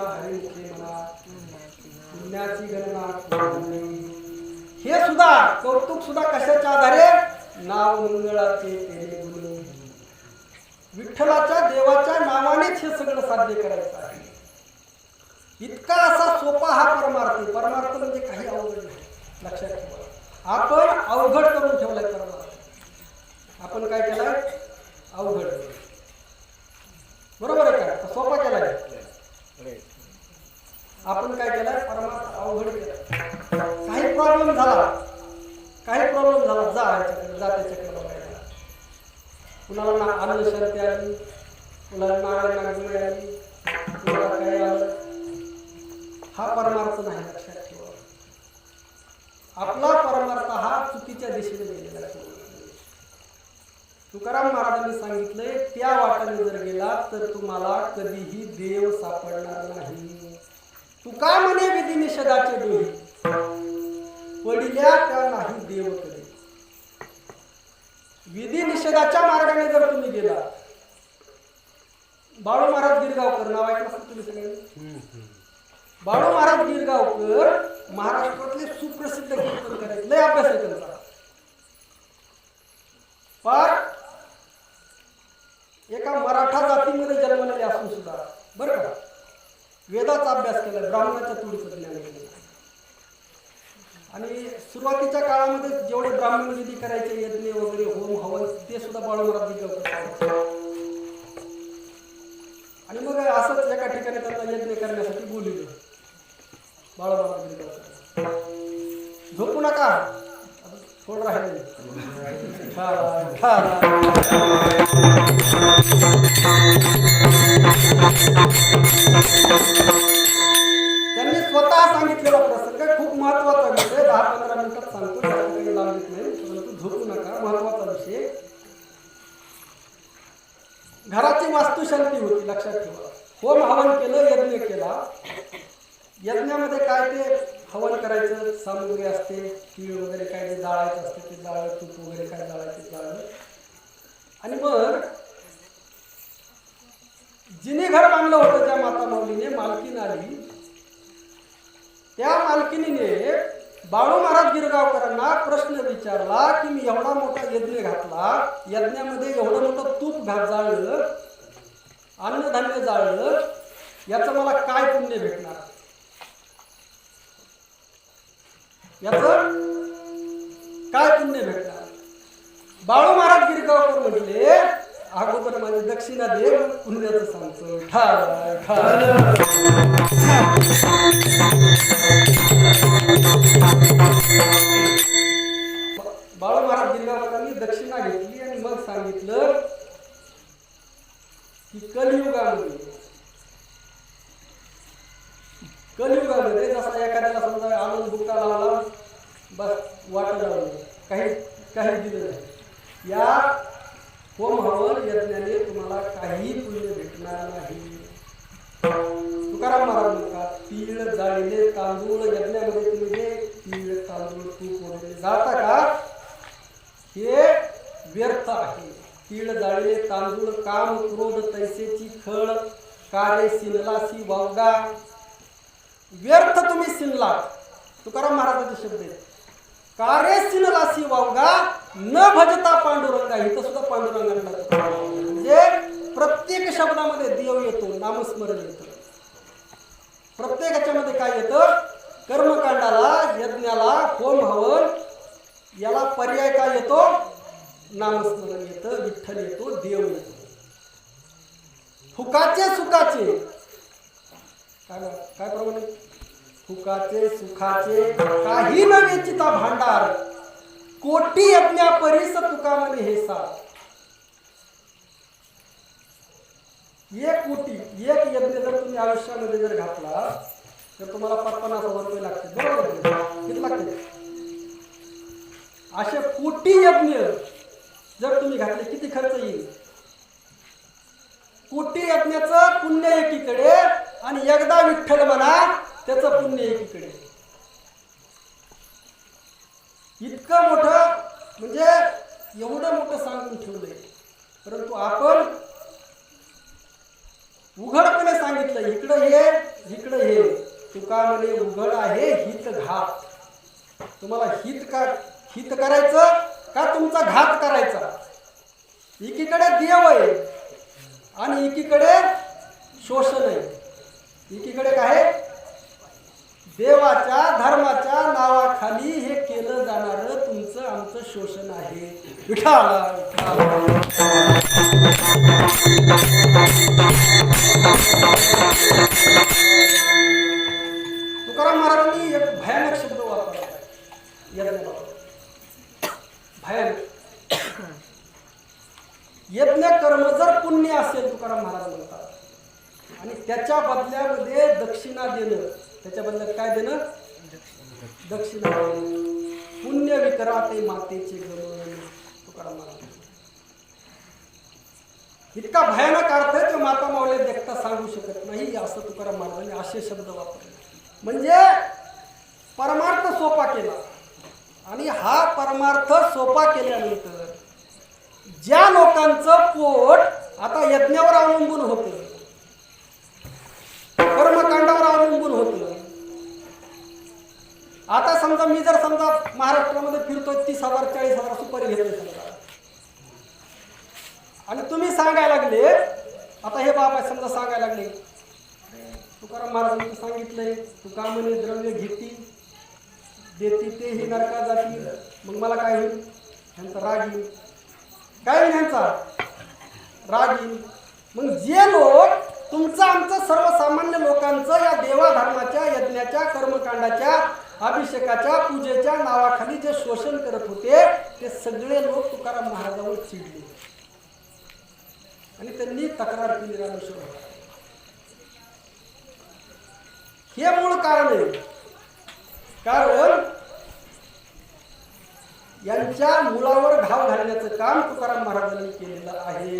म्हणा? पुण्याची गणना हे सुद्धा कौतुक सुद्धा कशाच्या आधारे? नाव मंगळाचे विठ्ठलाच्या देवाच्या नावानेच हे सगळं साध्य करायचं आहे. इतका असा सोपा हा परमार्थ परमार्थ म्हणजे काही अवघड नाही. लक्षात ठेवा. आपण अवघड करून ठेवलाय परमार्थ. आपण काय केलाय? अवघड. बरोबर आहे का? सोपा केलाय. आपण काय केलं? परमार्थ अवघड केलं. काही प्रॉब्लेम झाला. काही प्रॉब्लेम झाला. जा याच्याकडे जा त्याच्याकडे बघायला. कुणाला ना आनंद शांती आली कुणाला नारायण नागरी आली कुणाला काय आलं? हा परमार्थ नाही लक्षात ठेवा. आपला परमार्थ हा चुकीच्या दिशेने गेलेला तुकाराम महाराजांनी सांगितलंय त्या वाटाने जर गेला तर तुम्हाला कधीही देव सापडणार नाही. तुका म्हणे विधी निषेधाचे डोही पडिल्या त्या नाही देव कधी? विधी निषेधाच्या मार्गाने जर तुम्ही गेला बाळू महाराज गिरगावकर नाव ऐकलं तुम्ही सगळ्यांनी? बाळू महाराज गिरगावकर महाराष्ट्रातले सुप्रसिद्ध कीर्तनकार आहेत. लय अभ्यास आहे त्यांचा. एका मराठा जातीमध्ये जन्मलेले असून सुद्धा बरं का? वेदाचा अभ्यास केला ब्राह्मणाच्या तुडीचं ज्ञान केलं आणि सुरुवातीच्या काळामध्ये जेवढे ब्राह्मण विधी करायचे यज्ञ वगैरे होम हवन ते सुद्धा बाळू आणि मग असंच एका ठिकाणी त्यांना यज्ञ करण्यासाठी बोलिलं बाळाबाबा झोपू नका. थोडं राहिले त्यांनी स्वतः सांगितलेला प्रसंग खूप महत्त्वाचा विषय दहा पंधरा मिनिटात सांगतो लांबीत नाही परंतु झोपू नका महत्त्वाचा विषय. घराची वास्तुशांती होती लक्षात ठेवा. होम हवन केलं यज्ञ केला. यज्ञामध्ये काय ते करायचं सामग्री असते तीळ वगैरे काय जे जाळायचं असते ते जाळ तूप वगैरे काय जाळायचं ते जाळं आणि मग जिने घर बांधलं होतं त्या माता माऊलीने मालकीन आली. त्या मालकिनीने बाळू महाराज गिरगावकरांना प्रश्न विचारला की मी एवढा मोठा यज्ञ घातला यज्ञामध्ये एवढं मोठं तूप घात जाळलं अन्नधान्य जाळलं याचं मला काय पुण्य भेटणार? याच काय पुण्य भेटणार? बाळू महाराज गिरगावकर म्हटले अगोदर माझी दक्षिणा दे पुण्याचं सांगतो. बाळू महाराज गिरगावकरांनी दक्षिणा घेतली आणि मग सांगितलं की कलियुगामध्ये कलियुगामध्ये जसा एखाद्याला समजा आनंद बुक्का लावला बस वाटत लावली काही काही दिलं नाही. या होम हवन यज्ञाने तुम्हाला काही पुण्य भेटणार नाही. तुकाराम महाराज म्हणतात तीळ जाळीले तांदूळ यज्ञामध्ये तुम्ही हे तीळ तांदूळ तूप वगैरे जाता का हे व्यर्थ आहे. तीळ जाळीले तांदूळ काम क्रोध तैसेची खळ कारे सिनलासी वावगा व्यर्थ तुम्ही सिनला तुकाराम महाराजांचे शब्द आहेत. कारे सिनलासी वावगा? न भजता पांडुरंगा. इथं सुद्धा पांडुरंगांना म्हणजे प्रत्येक शब्दामध्ये देव येतो नामस्मरण येतं. प्रत्येक ह्याच्यामध्ये काय येतं? कर्मकांडाला यज्ञाला होम हवन याला पर्याय काय येतो? नामस्मरण येतं विठ्ठल येतो देव येतो. फुकाचे सुखाचे काय बरं? काय प्रमाणे फुकाचे सुखाचे काही न वेचिता भांडार. कोटी यज्ञा परिस तुका म्हणे हे सा एक कोटी एक यज्ञ जर तुम्ही आयुष्यामध्ये जर घातला तर तुम्हाला पन्नास हजार रुपये लागते बरोबर किती लागते असे कोटी यज्ञ जर तुम्ही घातले किती खर्च येईल? कोटी यज्ञाचं पुण्य एकीकडे आणि एकदा विठ्ठल म्हणा त्याचं पुण्य एकीकडे इतकं मोठं म्हणजे एवढं मोठं सांगून ठेवलंय. परंतु आपण उघडपणे सांगितलं इकडं हे इकडं हे तुका म्हणे उघड आहे हित घात. तुम्हाला हित का हित करायचं का तुमचा घात करायचा? एकीकडे देव आहे आणि एकीकडे शोषण आहे. एकीकडे काय देवाच्या धर्माच्या नावाखाली हे केलं जाणार तुमचं आमचं शोषण आहे. तुकाराम महाराजांनी एक भयानक शब्द वापरला. भयानक. यज्ञ कर्म जर पुण्य असेल तुकाराम महाराज म्हणतात. आणि त्याच्या बदल्यामध्ये दक्षिणा देणं. त्याच्या बदल्यात काय देणं? दक्षिणा. देणं. पुण्य विकराते मातेचे गमन. तुकाराम इतका भयानक अर्थ आहे तो माता मावले देखता सांगू शकत नाही असं तुकाराम महाराजांनी असे शब्द वापरले. म्हणजे परमार्थ सोपा केला. आणि हा परमार्थ सोपा केल्यानंतर ज्या लोकांचं पोट आता यज्ञावर अवलंबून होतं कर्मकांडावर अवलंबून होत. आता समजा मी जर समजा महाराष्ट्रामध्ये फिरतोय तीस हजार चाळीस हजार सुपारी घेतोय समजा. आणि तुम्ही सांगायला लागले आता हे बाबा समजा सांगायला लागले तुकाराम महाराजांनी सांगितलंय तुका म्हणे द्रव्य घेती देती ते ही नरका जाती मग मला काय होईल? ह्यांचा राग येईल. काय होईल ह्यांचा? राग येईल. मग जे लोक तुमचं आमचं सर्वसामान्य लोकांचं या देवाधर्माच्या यज्ञाच्या कर्मकांडाच्या अभिषेकाच्या पूजेच्या नावाखाली जे शोषण करत होते ते सगळे लोक तुकाराम महाराजावर चिडले. आणि त्यांनी तक्रार केली रामेश्वर हे मूळ कारण आहे. कारण यांच्या मुलावर घाव घालण्याचं काम तुकाराम महाराजांनी केलेलं आहे.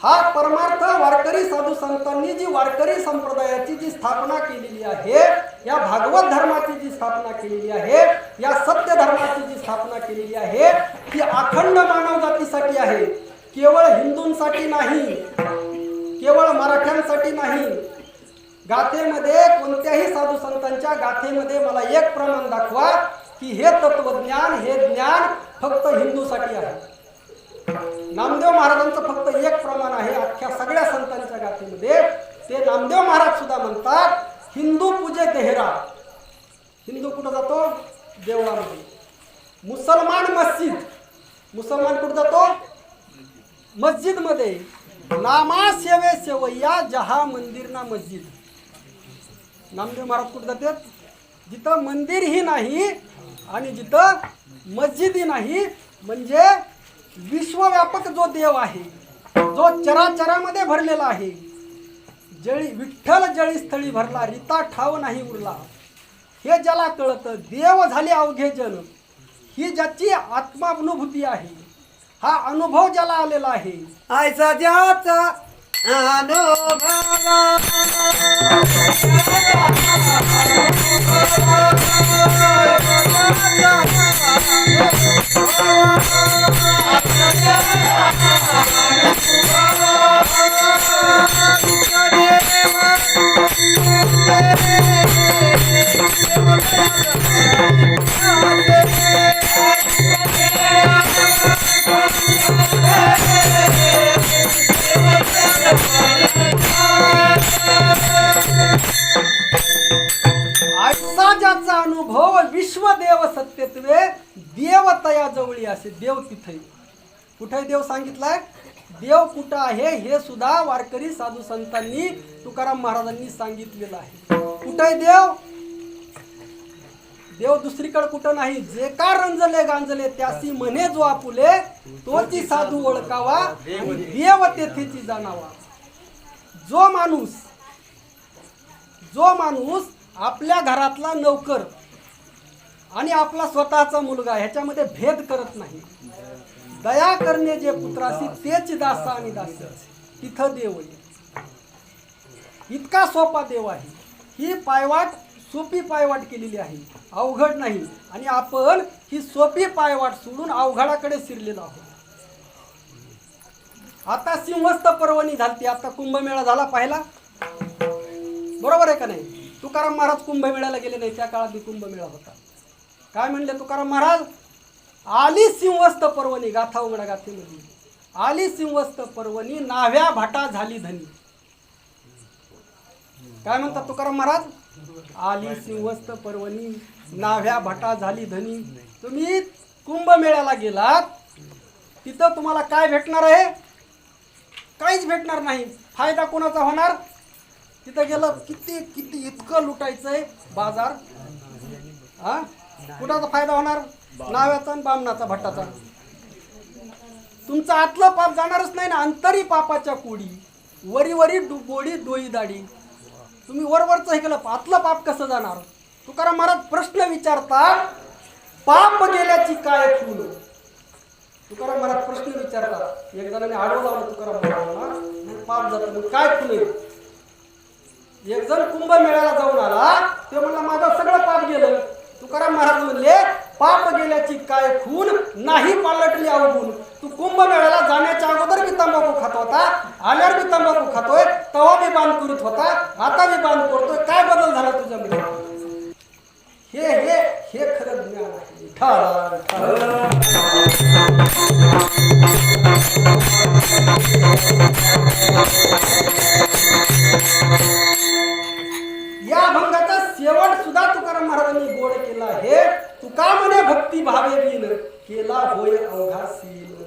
हा परमार्थ वारकरी साधू संतांनी जी वारकरी संप्रदायाची जी स्थापना केलेली आहे या भागवत धर्माची जी स्थापना केलेली आहे या सत्य धर्माची जी स्थापना केलेली आहे ती अखंड मानव जातीसाठी आहे. केवळ हिंदूंसाठी नाही केवळ मराठ्यांसाठी नाही. गाथेमध्ये कोणत्याही साधू संतांच्या गाथेमध्ये मला एक प्रमाण दाखवा की हे तत्वज्ञान हे ज्ञान फक्त हिंदूसाठी आहे. नामदेव महाराजांचं फक्त एक प्रमाण आहे अख्ख्या सगळ्या संतांच्या गाथेमध्ये. ते नामदेव महाराज सुद्धा म्हणतात हिंदू पूजे देहरा. हिंदू कुठं जातो? देवळामध्ये. मुसलमान मस्जिद. मुसलमान कुठं जातो? मस्जिदमध्ये नामा सेवे सेवया जहा मंदिर ना मस्जिद. नामदेव महाराज कुठे जातात? जिथं मंदिरही नाही आणि जिथं मस्जिदही नाही म्हणजे विश्वव्यापक जो देव आहे जो चराचरामध्ये भरलेला आहे जळी विठ्ठल जळी स्थळी भरला रिता ठाव नाही उरला हे ज्याला कळतं देव झाले अवघे जन ही ज्याची आत्मानुभूती आहे. हा अनुभव ज्याला आलेला आहे. आयचा ज्याचा अनुभव. आजचा अनुभव विश्वदेव सत्यत्वे देवतया जवळी असे देव तिथे. कुठे देव सांगितलाय? देव कुठं आहे हे सुद्धा वारकरी साधू संतांनी तुकाराम महाराजांनी सांगितलेलं आहे. कुठं देव? देव दुसरीकडे कुठं नाही. जे का रंजले गांजले त्यासी म्हणे जो आपुले तोची साधू ओळखावा देव तेथेची जाणावा. जो माणूस जो माणूस आपल्या घरातला नोकर आणि आपला स्वतःचा मुलगा ह्याच्यामध्ये भेद करत नाही. दया करणे जे पुत्रासी तेच दास आणि दास. तिथं देव आहे. इतका सोपा देव आहे. ही पायवाट सोपी पायवाट केलेली आहे. अवघड नाही. आणि आपण ही सोपी पायवाट सोडून अवघडाकडे शिरलेलो आहोत. आता सिंहस्थ पर्वणी झालती. आता कुंभमेळा झाला पाहिला. बरोबर आहे का नाही? तुकाराम महाराज कुंभमेळ्याला गेले नाही त्या काळात बी कुंभमेळा होता. काय म्हणले तुकाराम महाराज? आली सिंहस्थ पर्वणी गाथा उघडा गाथेमध्ये. आली सिंहस्थ पर्वणी नाव्या भाटा झाली धनी. काय म्हणतात तुकाराम महाराज? आली सिंहस्थ पर्वणी नाव्या भटा झाली धनी. तुम्ही कुंभमेळ्याला गेलात तिथं तुम्हाला काय भेटणार आहे? काहीच भेटणार नाही. फायदा कोणाचा होणार? तिथं गेलं किती किती इतकं लुटायचंय बाजार? हा? कुणाचा फायदा होणार? नाव्याचा आणि बामणाचा भट्टाचा. तुमचं आतलं पाप जाणारच नाही ना अंतरी पापाच्या कोडी. वरी वरी डु- गोडी डोई दाडी तुम्ही वरवरचं हे केलं आतलं पाप कसं जाणार? तुकाराम महाराज प्रश्न विचारता पाप गेल्याची काय फुल? तुकाराम महाराज प्रश्न विचारतात एक जणांनी आडवं लावलं तुकाराम महाराजांना पाप जातं मग काय खून एक जण कुंभमेळ्याला जाऊन आला ते म्हणला माझं सगळं पाप गेलं. तुकाराम महाराज म्हणले पाप गेल्याची काय खून नाही पालटली अवगुण तू कुंभमेळ्याला जाण्याच्या अगोदर बी तंबाखू खात होता आल्यावर मी तंबाखू खातोय तवा मी बांध करीत होता आता मी बांध करतोय काय बदल झाला तुझ्या तुझ्यामध्ये हे हे हे खरं ज्ञान आहे. विठ्ठल, अभंगाचा शेवट सुद्धा तुकाराम महाराजांनी गोड केला हे. तुका म्हणे भक्ती भावे बिन केला होय अवघा सीन.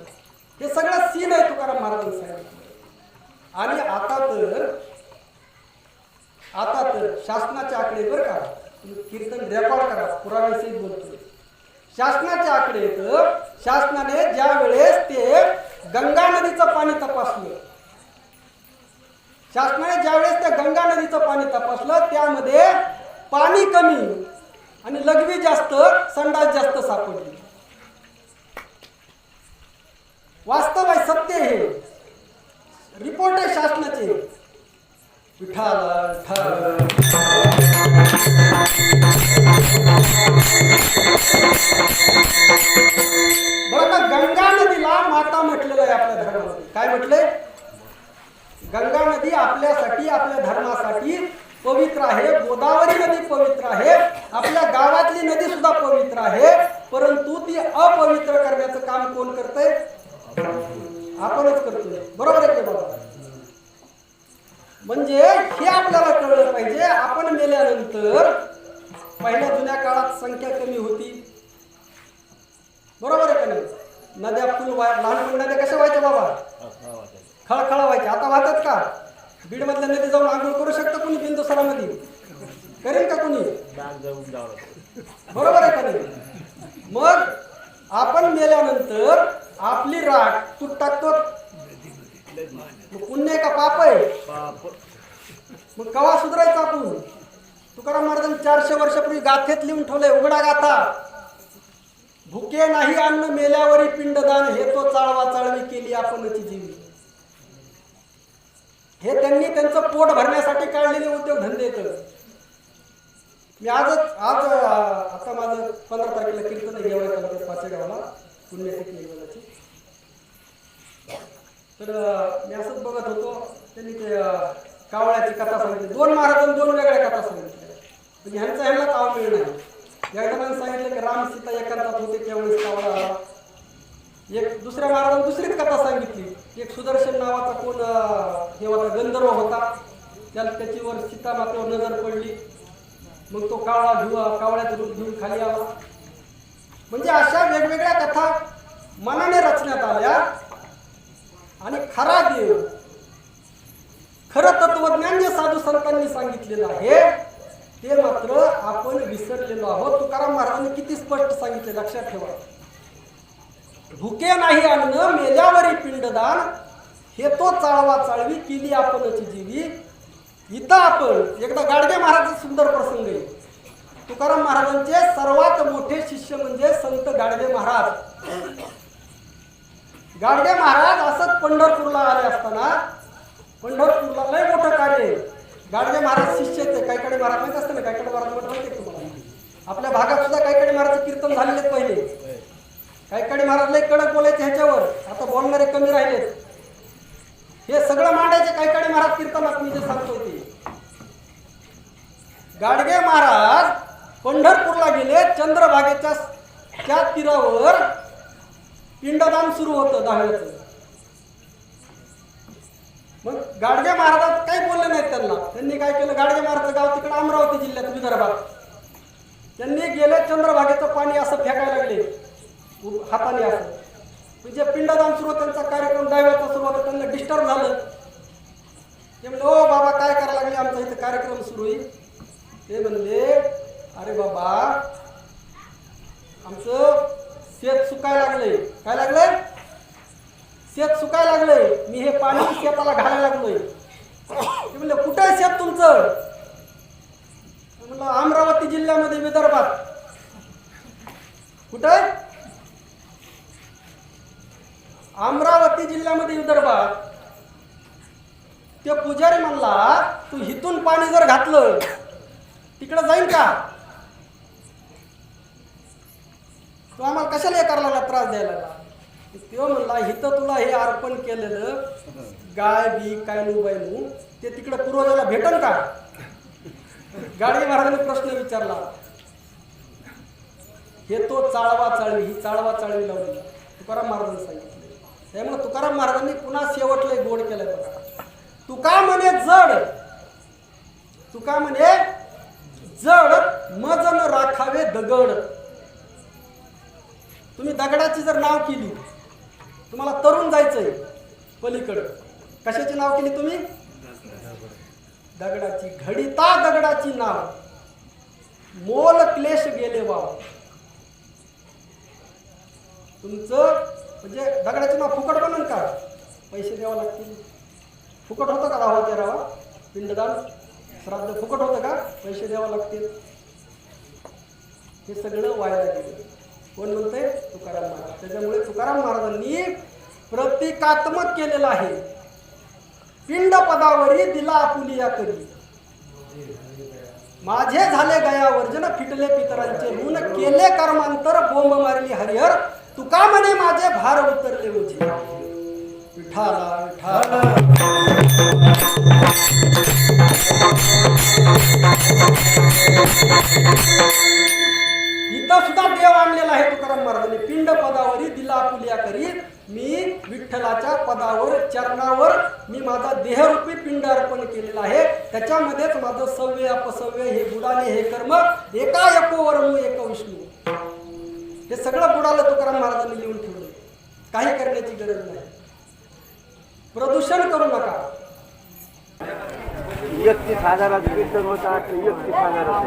हे सगळं सीन आहे तुकाराम महाराजांनी सांगितलं. आणि आता तर आता तर शासनाचे आकडे बरं का कीर्तन रेकॉर्ड करा पुराव्यासहित बोलतोय शासनाचे आकडे तर शासनाने ज्या वेळेस ते गंगा नदीचं पाणी तपासलं शासनाने ज्यावेळेस त्या गंगा नदीचं पाणी तपासलं त्यामध्ये पाणी कमी आणि लघवी जास्त संडास जास्त सापडली. वास्तव आहे सत्य हे रिपोर्ट आहे शासनाचे विठाल बरं गंगा नदीला माता म्हटलेलं आहे आपल्या धर्मामध्ये. काय म्हटलंय? गंगा नदी आपल्यासाठी आपल्या धर्मासाठी पवित्र आहे. गोदावरी नदी पवित्र आहे. आपल्या गावातली नदी सुद्धा पवित्र आहे. परंतु ती अपवित्र करण्याचं काम कोण करतंय? आपणच करतोय. बरोबर आहे बाबा? म्हणजे हे आपल्याला कळलं पाहिजे. आपण मेल्यानंतर पहिल्या जुन्या काळात संख्या कमी होती. बरोबर आहे का नाही? नद्या फुल वाय लहानपणी नद्या कशा व्हायच्या बाबा? खळखळ व्हायचे आता वाहतात का? बीड मधल्या नदी जाऊन आंघोळ करू शकतं कोणी बिंदुसरामध्ये करेल का कोणी? बरोबर आहे का नाही? मग आपण मेल्यानंतर आपली राख तू. टाकतो पुण्य का पाप आहे? मग कवा सुधारायचं आपण? तुकाराम महाराजांनी चारशे वर्षापूर्वी गाथेत लिहून ठेवलंय उघडा गाथा. भुके नाही अन्न मेल्यावरी पिंडदान हे तो चाळवा चाळवी केली आपणची जीवी. हे त्यांनी त्यांचं पोट भरण्यासाठी काढलेले उद्योगधंदे धंदे मी आजच आज आता माझं पंधरा तारखेला कीर्तन आहे गेवळ्या तालुक्यात पाचेगावला पुण्यतिथी तर मी असंच बघत होतो त्यांनी ते कावळ्याची कथा सांगितली. दोन महाराजांनी दोन वेगळ्या कथा सांगितल्या. म्हणजे ह्यांचा ह्यांना ताव मिळ नाही. सांगितलं की राम सीता एकांतात होते त्यावेळेस कावळा एक दुसऱ्या महाराजांनी दुसरीच कथा सांगितली. एक सुदर्शन नावाचा कोण हे होता गंधर्व होता. त्याला त्याच्यावर सीता मातेवर नजर पडली. मग तो कावळा घेऊ कावळ्यात रूप घेऊन खाली आला. म्हणजे अशा वेगवेगळ्या कथा मनाने रचण्यात आल्या. आणि खरा देव खरं तत्वज्ञान जे साधू संतांनी सांगितलेलं आहे ते मात्र आपण विसरलेलो आहोत. तुकाराम महाराजांनी किती स्पष्ट सांगितले लक्षात ठेवा. भुके नाही अन्न मेल्यावरी पिंडदान हे तो चाळवा चाळवी केली आपणची जीवी. इथं आपण एकदा गाडगे महाराज सुंदर प्रसंग आहे. तुकाराम महाराजांचे सर्वात मोठे शिष्य म्हणजे संत गाडगे महाराज. गाडगे महाराज असंच पंढरपूरला आले असताना पंढरपूरला लय मोठं कार्य आहे. गाडगे महाराज शिष्य ते काहीकडे महाराज माहीत असतं ना काहीकडे महाराज माहिती तुम्हाला? आपल्या भागात सुद्धा काही कडे महाराज कीर्तन झालेले पहिले. काही कडे महाराज लय कडक बोलायचे ह्याच्यावर. आता बोलणारे कमी राहिलेत. हे सगळं मांडायचे काही कडे महाराज कीर्तनात मी जे सांगतो ते. गाडगे महाराज पंढरपूरला गेले चंद्रभागेच्या त्या तीरावर पिंडदान सुरू होतं दहाव्याचं. मग गाडगे महाराजात काही बोलले नाहीत त्यांना. त्यांनी काय केलं? गाडगे महाराजचं गाव तिकडे अमरावती जिल्ह्यात विदर्भात. त्यांनी गेले चंद्रभागेचं पाणी असं फेकायला लागले. हाताने असं. म्हणजे पिंडदान सुरू त्यांचा कार्यक्रम दहाव्याचा सुरू होता त्यांना डिस्टर्ब झालं. ते म्हणले ओ बाबा काय करायला लागले? आमचा इथं कार्यक्रम सुरू होईल ते म्हणले अरे बाबा आमचं शेत सुकायला लागलंय. काय लागलंय? शेत सुकायला लागलंय. मी हे पाणी शेताला घालायला लागलोय. ते म्हणले कुठं आहे शेत तुमचं? म्हणलं अमरावती जिल्ह्यामध्ये विदर्भात. कुठं आहे? अमरावती जिल्ह्यामध्ये विदर्भात ते पुजारी म्हणला तू हिथून पाणी जर घातलं तिकडं जाईल का? तू आम्हाला कशाला हे करायला लागला त्रास द्यायला लागला? तो म्हणला हिथं तुला हे अर्पण केलेलं गाय बी काय नू बाय ते तिकडं पूर्वजाला भेटल का? गाडगे महाराजांनी प्रश्न विचारला. हे तो चाळवा चाळवी ही चाळवा चाळवी लावली. तुकाराम महाराजांनी सांगितलं. त्यामुळे तुकाराम महाराजांनी पुन्हा शेवटले गोड केलं बघा. तुका म्हणे जड. तुका म्हणे जड मजन राखावे दगड. तुम्ही दगडाची जर नाव केली तुम्हाला तरुण जायचंय पलीकडं. कशाची नाव केली तुम्ही? दगडाची घडीता दगडाची नाव. मोल क्लेश गेले वाव. तुमचं म्हणजे दगडाची मग फुकट बनन का पैसे द्यावं लागतील. फुकट होतं का राहा तेरावा पिंडदान? श्राद्ध फुकट होतं का? पैसे द्यावं लागतील. हे सगळं व्हायला गेलं. कोण म्हणते तुकाराम महाराज. त्याच्यामुळे तुकाराम महाराजांनी प्रतिकात्मक केलेलं आहे. पिंड पदावरी दिला आपुलिया करी माझे झाले गया वर्जन फिटले पितरांचे ऋण केले कर्मांतर बोंब मारली हरिहर. तुका म्हणे माझे भार उतरले ओझे विठाला विठाला इथं सुद्धा देव आणलेला आहे तुकाराम महाराजांनी. पिंड पदावरी दिला पुलिया करी मी विठ्ठलाच्या पदावर चरणावर मी माझा देहरूपी पिंड अर्पण केलेला आहे. त्याच्यामध्येच माझं सव्य अपसव्य हे बुडाले हे कर्म एका एको वरमू एक विष्णू. हे सगळं बुडालं तुकाराम महाराजांनी लिहून ठेवलं. काही करण्याची गरज नाही. प्रदूषण करू नका. एकतीस हजारात होता हजारात